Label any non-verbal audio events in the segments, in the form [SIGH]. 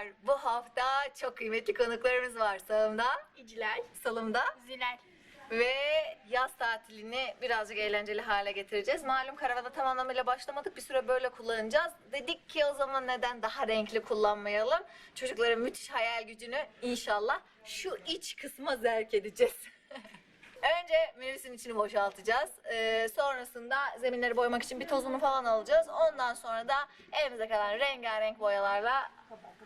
Hanımlar bu hafta çok kıymetli konuklarımız var sağımda, İcilal. salımda Zilal. ve yaz tatilini birazcık eğlenceli hale getireceğiz. Malum karavana tam anlamıyla başlamadık bir süre böyle kullanacağız. Dedik ki o zaman neden daha renkli kullanmayalım? Çocukların müthiş hayal gücünü inşallah şu iç kısma zerk edeceğiz. [LAUGHS] Önce minibüsün içini boşaltacağız. Ee, sonrasında zeminleri boyamak için bir tozunu falan alacağız. Ondan sonra da evimize kalan rengarenk boyalarla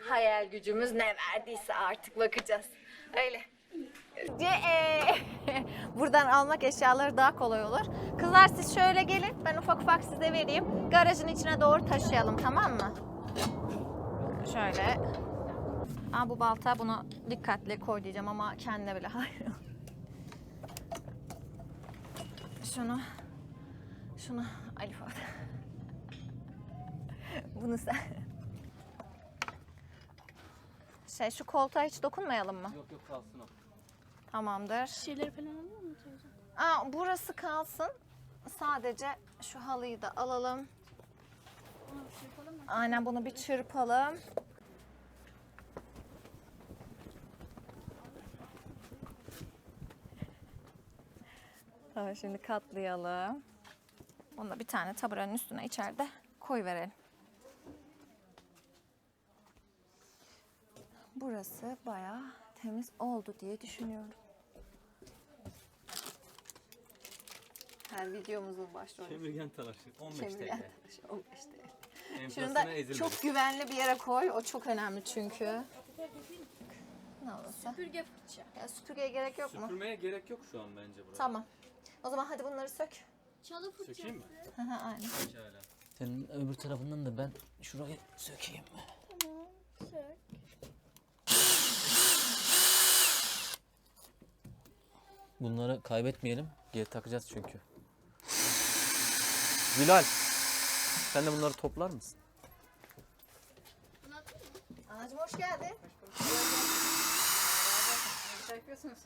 hayal gücümüz ne verdiyse artık bakacağız. Öyle. E, [LAUGHS] Buradan almak eşyaları daha kolay olur. Kızlar siz şöyle gelin. Ben ufak ufak size vereyim. Garajın içine doğru taşıyalım tamam mı? Şöyle. Aa, bu balta bunu dikkatli koy diyeceğim ama kendine bile [LAUGHS] hayır. Şunu, şunu Elif al. Bunu sen. Şey şu koltuğa hiç dokunmayalım mı? Yok yok kalsın o. Tamamdır. Şeyleri falan alıyor mu teyze? Aa, burası kalsın. Sadece şu halıyı da alalım. Ona bir şey yapalım mı? Aynen bunu bir çırpalım. Tamam şimdi katlayalım. Bunu da bir tane taburanın üstüne içeride koy verelim. Burası bayağı temiz oldu diye düşünüyorum. Her videomuzun başrolü. Kemirgen talaşı 15 Kemirgen TL. taşı, 15 TL. Şunu da ezilmedi. çok güvenli bir yere koy. O çok önemli çünkü. Ne olursa. Süpürge fırça. Ya süpürgeye gerek yok mu? Süpürmeye gerek yok şu an bence burada. Tamam. O zaman hadi bunları sök. Çalı fırçası. Sökeyim mi? Hı, Aynen. Pekala. Senin öbür tarafından da ben şurayı sökeyim. Tamam. Sök. Bunları kaybetmeyelim. Geri takacağız çünkü. Bilal. Sen de bunları toplar mısın? Anacığım hoş geldin. Ne yapıyorsunuz?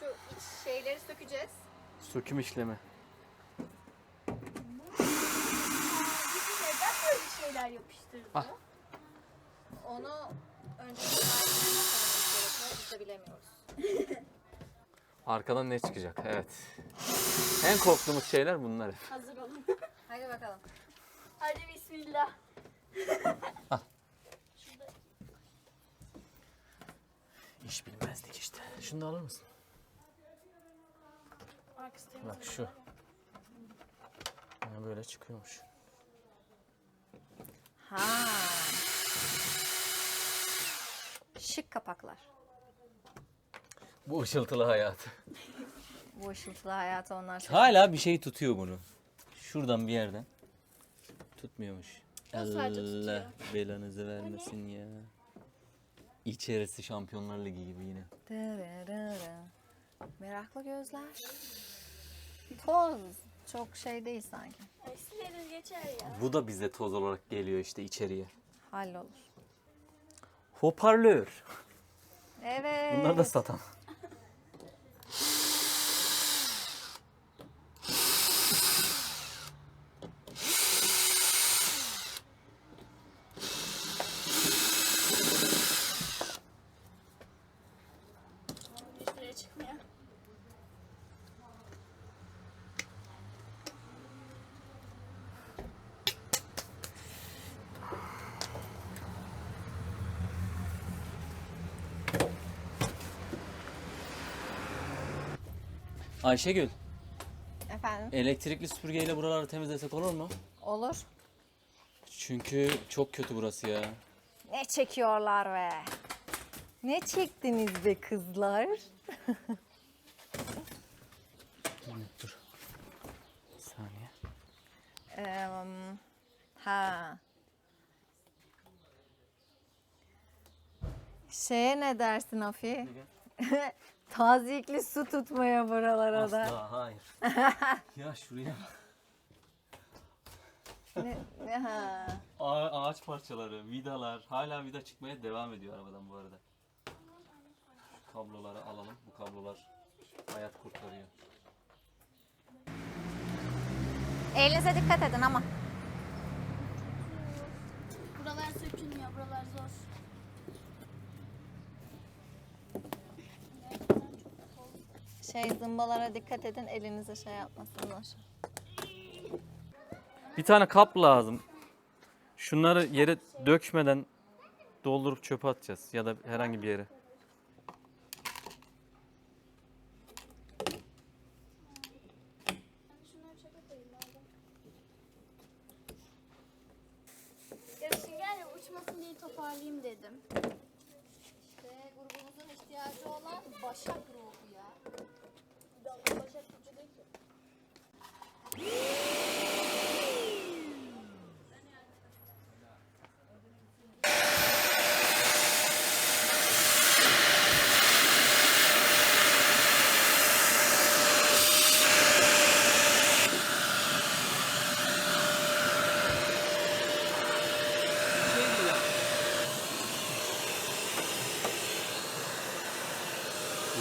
Şu iç şeyleri sökeceğiz. Söküm işlemi. Bizi neden böyle şeyler yapıştırdı? Ah. Onu önce bir tarifine koymamız gerekiyor. Biz de bilemiyoruz. [LAUGHS] Arkadan ne çıkacak? Evet. En korktuğumuz şeyler bunlar. hep. Hazır olun. [LAUGHS] Hadi bakalım. Hadi bismillah. [LAUGHS] İş bilmezdik işte. Şunu da alır mısın? Arkası temiz. Bak şu. Ha, böyle çıkıyormuş. Ha. Şık kapaklar. Bu ışıltılı hayatı. [LAUGHS] Bu ışıltılı hayatı onlar. Hala bir şey tutuyor bunu. Şuradan bir yerden. Tutmuyormuş. Sadece Allah belanızı vermesin ya. İçerisi Şampiyonlar Ligi gibi yine. Dırırırı. Meraklı gözler. Toz. Çok şey değil sanki. Ay, sileriz geçer ya. Bu da bize toz olarak geliyor işte içeriye. Hallolur. Hoparlör. Evet. Bunları da satan. Ayşegül, Efendim? elektrikli süpürgeyle buraları temizlesek olur mu? Olur. Çünkü çok kötü burası ya. Ne çekiyorlar be? Ne çektiniz be kızlar? [LAUGHS] Dur. Bir saniye. Eee, ha. Şeye ne dersin Afi? [LAUGHS] Tazikli su tutmaya buralara da. Asla hayır. [LAUGHS] ya şuraya bak. Ne, ne ha? A- ağaç parçaları, vidalar. Hala vida çıkmaya devam ediyor arabadan bu arada. Şu kabloları alalım. Bu kablolar hayat kurtarıyor. Elinize dikkat edin ama. Buralar sökülmüyor. Buralar zor. Şey zımbalara dikkat edin elinize şey yapmasınlar. Bir tane kap lazım. Şunları yere dökmeden doldurup çöpe atacağız ya da herhangi bir yere. Şunları çöpe koyayım ben. Yarışın gel ya uçmasın diye toparlayayım dedim. İşte grubumuzun ihtiyacı olan başak ruhu ya. Başak Burcu değil ki.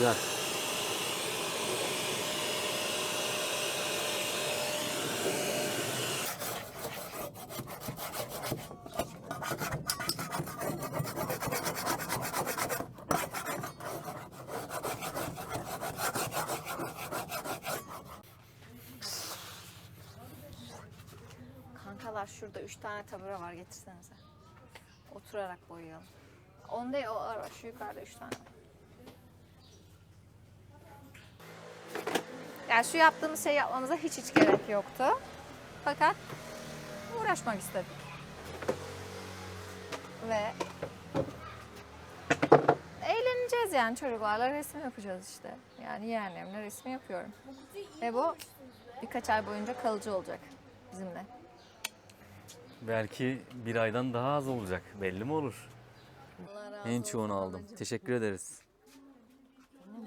Güzel. Kankalar şurada üç tane tabure var getirsenize. Oturarak boyayalım. Onda o ara şu yukarıda üç tane. Yani şu yaptığımız şey yapmamıza hiç hiç gerek yoktu. Fakat uğraşmak istedik. Ve eğleneceğiz yani çocuklarla resim yapacağız işte. Yani yeğenlerimle resim yapıyorum. Ve bu birkaç ay boyunca kalıcı olacak bizimle. Belki bir aydan daha az olacak. Belli mi olur? En çoğunu aldım. Teşekkür ederiz.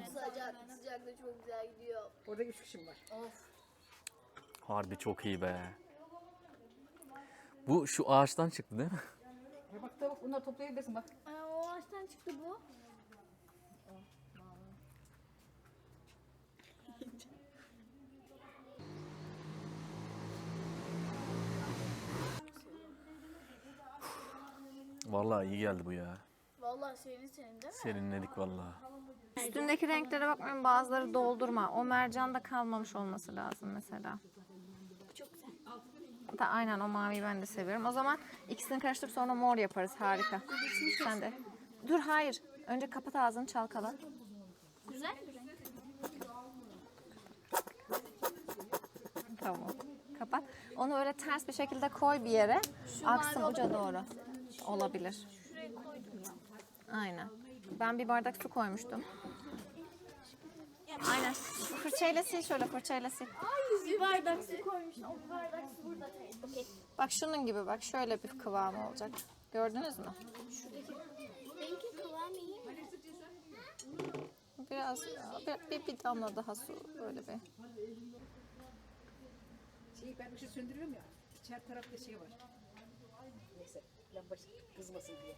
Sıcak, sıcak da çok güzel gidiyor. Orada üç kişim var. Harbi çok iyi be. Bu şu ağaçtan çıktı değil mi? Bak tavuk bunları toplayabilirsin bak. Aa, o ağaçtan çıktı bu. Vallahi iyi geldi bu ya. Vallahi senin senin değil mi? Serinledik vallahi. Üstündeki renklere bakmayın bazıları doldurma. O mercanda kalmamış olması lazım mesela. Çok güzel. Da, aynen o maviyi ben de seviyorum. O zaman ikisini karıştırıp sonra mor yaparız. Harika. Sen de. Dur hayır. Önce kapat ağzını çalkala. Güzel bir renk. Tamam. Kapat. Onu öyle ters bir şekilde koy bir yere. Aksın uca doğru. Olabilir. Şuraya koydum ya. Aynen. Ben bir bardak su koymuştum. Aynen. Fırçayla sil şöyle fırçayla sil. Bir bardak su koymuşsun. O bir bardak su burada. Okey. Bak şunun gibi bak şöyle bir kıvamı olacak. Gördünüz mü? Renki kıvamı iyi mi? Biraz bir, bir, bir damla daha su böyle bir. Şeyi ben ışık söndürüyorum ya. İçer tarafta şey var. Neyse lamba kızmasın diye.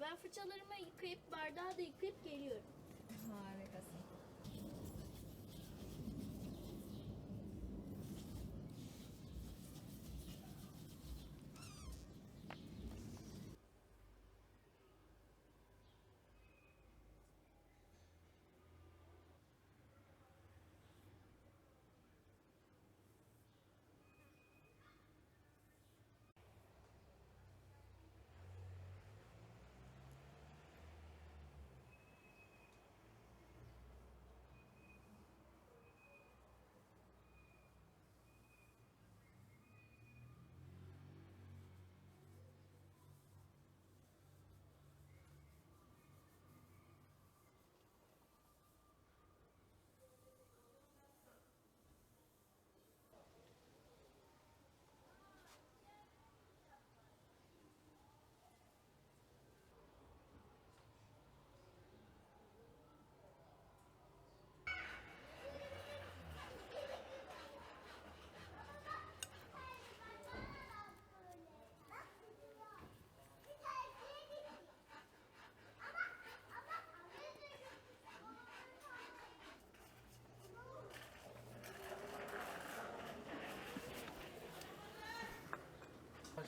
Ben fırçalarımı yıkayıp bardağı da yıkayıp geliyorum.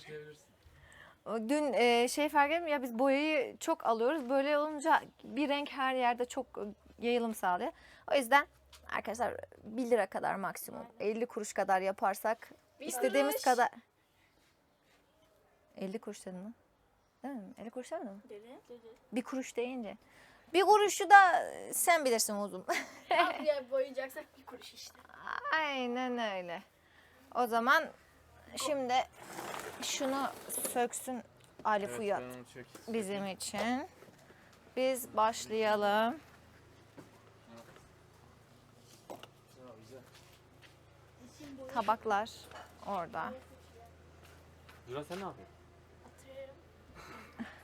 Başlayabilirsin. Dün e, şey fark ettim ya biz boyayı çok alıyoruz. Böyle olunca bir renk her yerde çok yayılım sağlıyor. O yüzden arkadaşlar 1 lira kadar maksimum 50 kuruş kadar yaparsak istediğimiz kuruş. kadar 50 kuruş dedin mi? Değil mi? 50 kuruş demedin mi? Dedi. Dedi. Bir kuruş deyince. Bir kuruşu da sen bilirsin uzun. [LAUGHS] Abi [LAUGHS] boyayacaksak bir kuruş işte. Aynen öyle. O zaman şimdi şunu söksün Ali Fuyat bizim için. Biz başlayalım. Tabaklar orada. Züra sen ne yapıyorsun? Oturuyorum.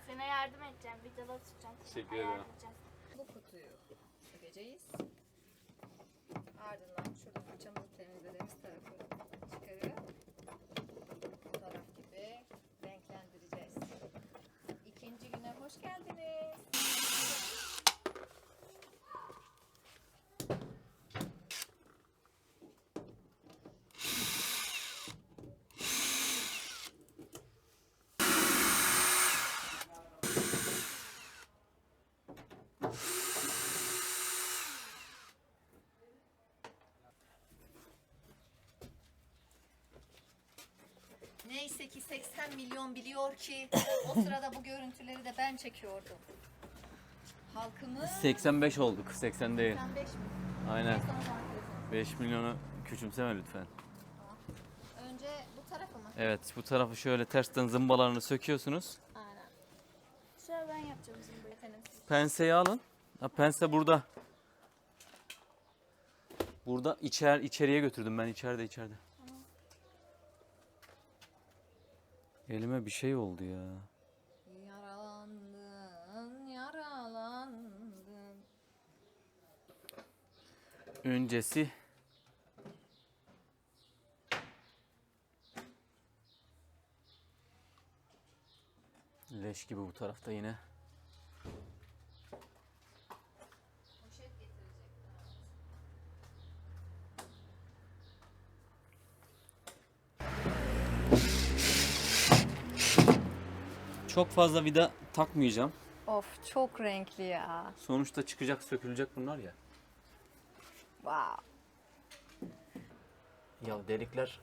Sana yardım edeceğim. Videoda tutacağım. Teşekkür ederim. Bu kutuyu sökeceğiz. Ardından şurada fırçamızı geldiniz. Neyse ki 80 milyon biliyor ki o [COUGHS] sırada bu görüntüleri de ben çekiyordum. Halkımız 85 olduk. 80 değil. 85 mi? Aynen. En son zaman 5 milyonu küçümseme lütfen. Önce bu tarafı mı? Evet bu tarafı şöyle tersten zımbalarını söküyorsunuz. Aynen. Şöyle ben yapacağım şimdi. Efendim. Penseyi alın. Ha, pense burada. Burada içer içeriye götürdüm ben içeride içeride. Elime bir şey oldu ya. Yaralandın, yaralandın. Öncesi leş gibi bu tarafta yine. Çok fazla vida takmayacağım. Of çok renkli ya. Sonuçta çıkacak, sökülecek bunlar ya. Wow. Ya delikler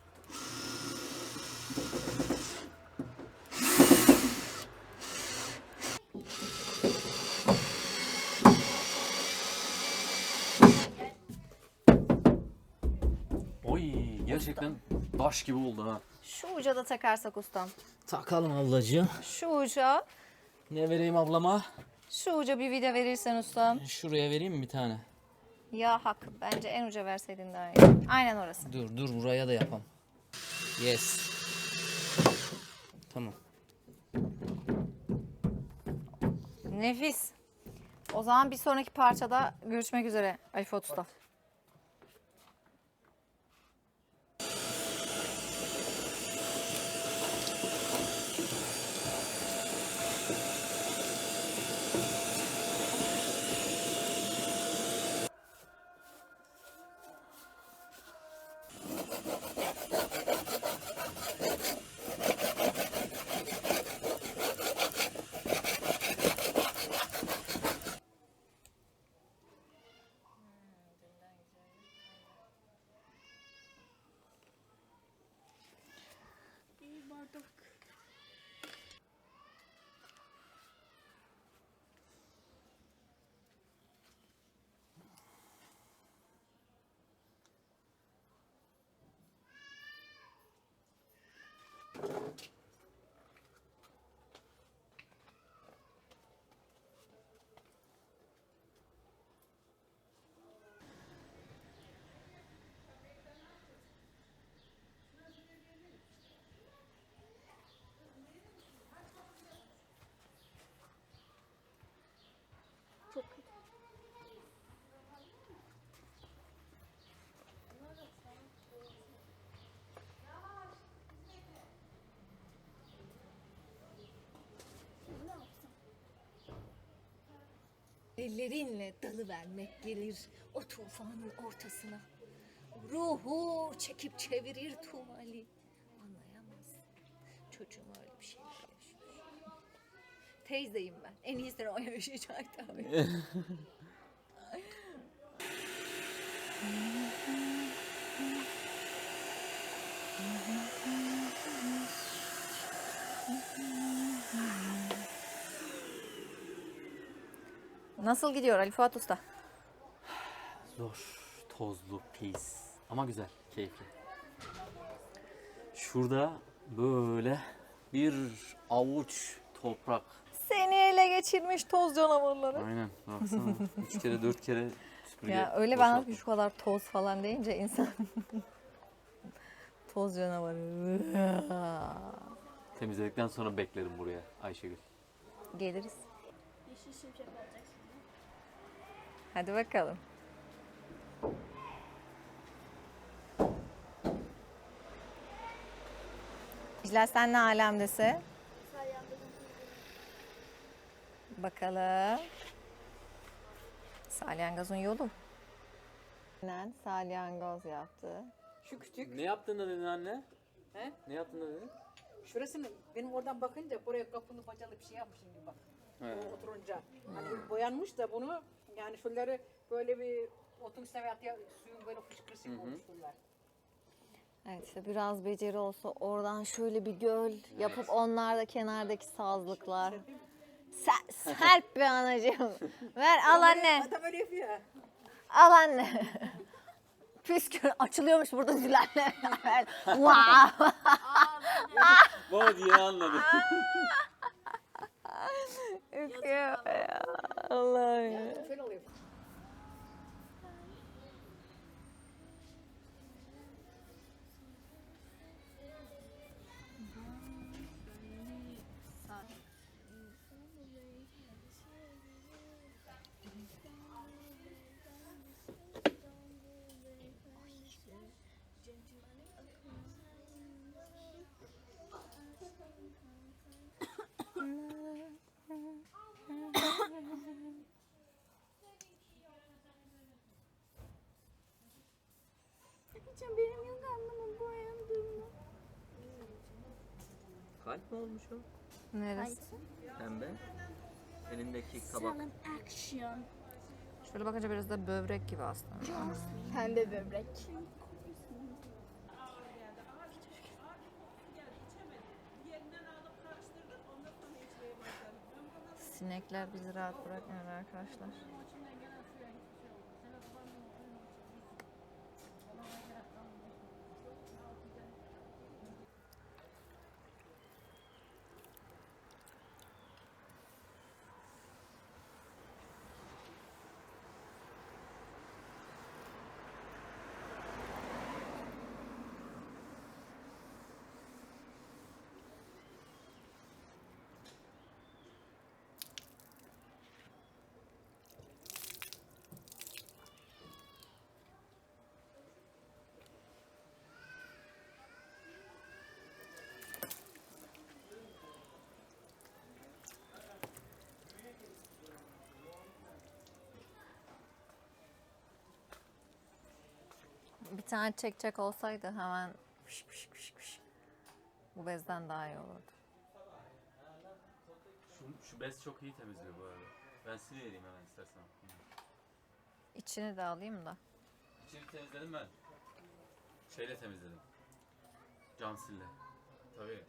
Oy gerçekten taş gibi oldu ha. Şu uca da takarsak ustam. Takalım ablacığım. Şu uca, Ne vereyim ablama? şu uca bir vida verirsen ustam. Şuraya vereyim mi bir tane? Ya hak. Bence en uca verseydin daha iyi. Aynen orası. Dur dur buraya da yapam. Yes. Tamam. Nefis. O zaman bir sonraki parçada görüşmek üzere Fuat Usta. Ellerinle dalı vermek gelir o tufanın ortasına. Ruhu çekip çevirir tuvali. Anlayamaz. Çocuğum öyle bir şeyler yaşıyor. Teyzeyim ben. En iyisini o yaşayacak tabii. [LAUGHS] Nasıl gidiyor Ali Fuat Usta? Zor, tozlu, pis ama güzel, keyifli. Şurada böyle bir avuç toprak. Seni ele geçirmiş toz canavarları. Aynen, baksana. Üç kere, dört kere süpürge Ya öyle ben boşalttım. şu kadar toz falan deyince insan [LAUGHS] toz canavarı. Temizledikten sonra beklerim buraya Ayşegül. Geliriz. Yeşil şimşek olacak. Hadi bakalım. İclal sen ne alemdesi? Bakalım. Salyangozun yolu. Aynen salyangoz yaptı. Şu küçük. Ne yaptın da dedin anne? He? Ne yaptın da dedin? Şurasını benim oradan bakınca buraya kapılı bacalı bir şey yapmışım gibi bak. O oturunca. Hani boyanmış da bunu yani şunları böyle bir otun sevet ya suyun böyle fışkırsın olmuş bunlar. Evet işte biraz beceri olsa oradan şöyle bir göl yapıp onlar da kenardaki sazlıklar. Ser, serp be anacığım. [LAUGHS] Ver al anne. Adam öyle yapıyor. ya. Al anne. [LAUGHS] Püskür açılıyormuş burada zilerle. wow. Baba diye anladım. Kalp mi olmuş o? Neresi? Pembe. Elindeki. Salon action. Şöyle bakınca biraz da böbrek gibi aslında. Pembe böbrek. Sinekler bizi rahat bırakmıyor arkadaşlar. Tane çekecek olsaydı hemen fış fış fış fış. Bu bezden daha iyi olurdu. Şu, şu bez çok iyi temizliyor bu arada. Ben silivereyim hemen istersen. İçini de alayım da. İçini temizledim ben. Şeyle temizledim. Cam sille. Tabii.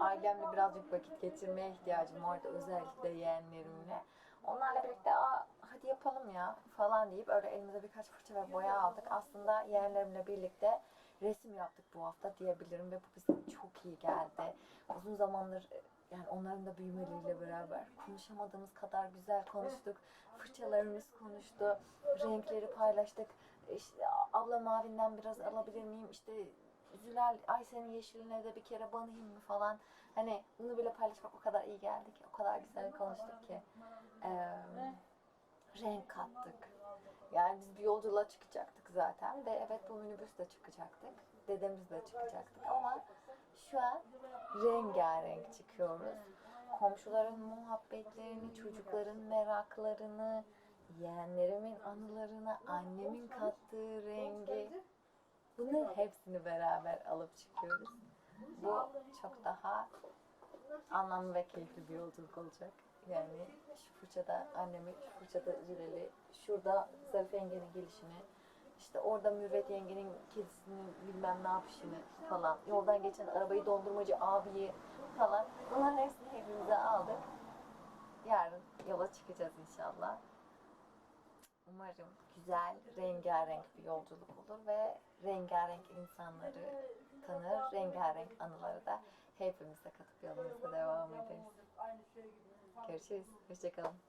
Ailemle birazcık vakit geçirmeye ihtiyacım vardı özellikle yeğenlerimle. Onlarla birlikte Aa, hadi yapalım ya falan deyip öyle elimize birkaç fırça ve boya aldık. Aslında yeğenlerimle birlikte resim yaptık bu hafta diyebilirim ve bu bize çok iyi geldi. Uzun zamandır e, yani onların da büyümeleriyle beraber konuşamadığımız kadar güzel konuştuk. Fırçalarımız konuştu, renkleri paylaştık. İşte abla mavinden biraz alabilir miyim? İşte Zülal ay senin yeşiline de bir kere banayım mı falan. Hani bunu bile paylaşmak o kadar iyi geldi ki, o kadar güzel konuştuk ki. Ee, renk kattık. Yani biz bir yolculuğa çıkacaktık zaten ve evet bu minibüsle çıkacaktık. Dedemizle çıkacaktık ama şu an rengarenk çıkıyoruz. Komşuların muhabbetlerini, çocukların meraklarını, yeğenlerimin anılarını, annemin kattığı rengi bunların hepsini beraber alıp çıkıyoruz. Bu çok daha anlamlı ve keyifli bir yolculuk olacak. Yani şu fırçada annemi, şu fırçada Zülel'i, şurada Zarife yengenin gelişini, işte orada Mürvet yengenin kedisini bilmem ne yapışını falan, yoldan geçen arabayı dondurmacı abiyi falan. Bunların hepsini hepimize aldık. Yarın yola çıkacağız inşallah. Umarım güzel, rengarenk bir yolculuk olur ve rengarenk insanları tanır, rengarenk anıları da hepimize katıp yolumuza devam ederiz. Görüşürüz. Hoşçakalın.